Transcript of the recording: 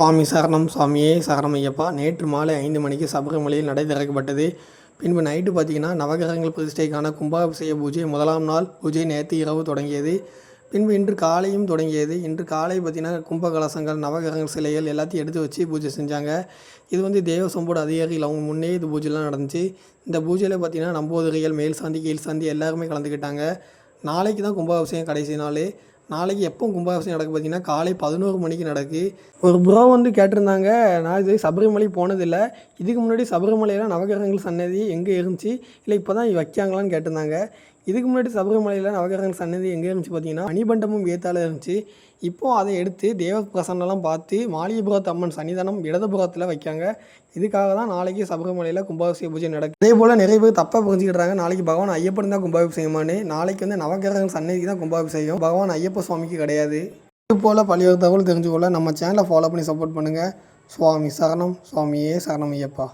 சுவாமி சரணம் சுவாமியே சரணம் ஐயப்பா. நேற்று மாலை ஐந்து மணிக்கு சபரிமலையில் நடை திறக்கப்பட்டது. பின்பு நைட்டு பார்த்தீங்கன்னா நவகிரகங்கள் பிரதிஷ்டைக்கான கும்பாபிஷேக பூஜை முதலாம் நாள் பூஜை நேற்று இரவு தொடங்கியது. பின்பு இன்று காலையும் தொடங்கியது. இன்று காலை பார்த்தீங்கன்னா கும்ப கலசங்கள் நவகிரகங்கள் சிலைகள் எல்லாத்தையும் எடுத்து வச்சு பூஜை செஞ்சாங்க. இது வந்து தேவ சம்போட அதிகாரிகள் அவங்க முன்னே இது பூஜைலாம் நடந்துச்சு. இந்த பூஜையில் பார்த்தீங்கன்னா நம்போதரிகள் மேல் சாந்தி கீழ் சாந்தி எல்லாருமே கலந்துக்கிட்டாங்க. நாளைக்கு தான் கும்பாபிஷேகம் கடைசி நாள். நாளைக்கு எப்போ கும்பாபிஷேகம் நடக்கு பார்த்தீங்கன்னா காலை பதினோரு மணிக்கு நடக்கு. ஒரு ப்ரோ வந்து கேட்டிருந்தாங்க நான் இது சபரிமலை போனதில்லை. இதுக்கு முன்னாடி சபரிமலையில் நவகிரகங்கள் சன்னதி எங்கே இருந்துச்சு? இல்லை இப்போ தான் வைக்காங்களான்னு கேட்டிருந்தாங்க. இதுக்கு முன்னாடி சபரிமலையில் நவகிரகங்கள் சன்னதி எங்கே இருந்துச்சு பார்த்தீங்கன்னா மணிமண்டபம் ஏத்தால இருந்துச்சு. இப்போது அதை எடுத்து தேவ பிரசன்னெல்லாம் பார்த்து மாளிகைபுரத்து அம்மன் சன்னிதானம் இடதுபுறத்தில் வைக்காங்க. இதுக்காக தான் நாளைக்கு சபரிமலையில் கும்பாபிஷேக பூஜை நடக்கும் அதே போல் நிறைய பேர் தப்பாக புரிஞ்சுக்கிட்டாங்க நாளைக்கு பகவான் ஐயப்பன் தான் கும்பாபிஷேகமானு நாளைக்கு வந்து நவகிரகங்கள் சன்னதிக்கு தான் கும்பாபிஷேகம். பகவான் ஐயப்ப சுவாமிக்கு கிடையாது. இது போல் பழைய தகவல் தெரிஞ்சுக்கொள்ள நம்ம சேனலை ஃபாலோ பண்ணி சப்போர்ட் பண்ணுங்கள் சுவாமி சரணம். சுவாமியே சரணம் ஐயப்பா.